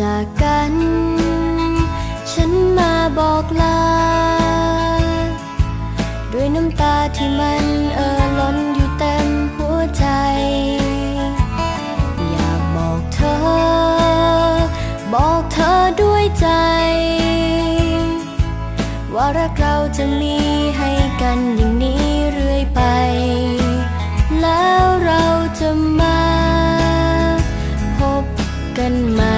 จากกัน ฉันมาบอกลา ด้วยน้ำตาที่มันเอ่อล้นอยู่เต็มหัวใจ อยากบอกเธอ บอกเธอด้วยใจ ว่ารักเราจะมีให้กันอย่างนี้เรื่อยไป แล้วเราจะมาพบกันใหม่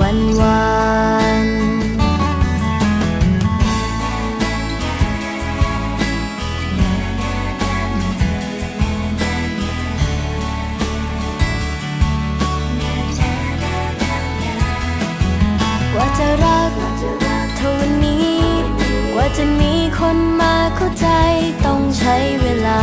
วันวานกว่าจะรักเท่าวันนี้ กว่าจะมีคนมาเข้าใจต้องใช้เวลา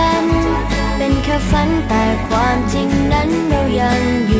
ค่ฝันแต่ความจริงนั้นเรายัง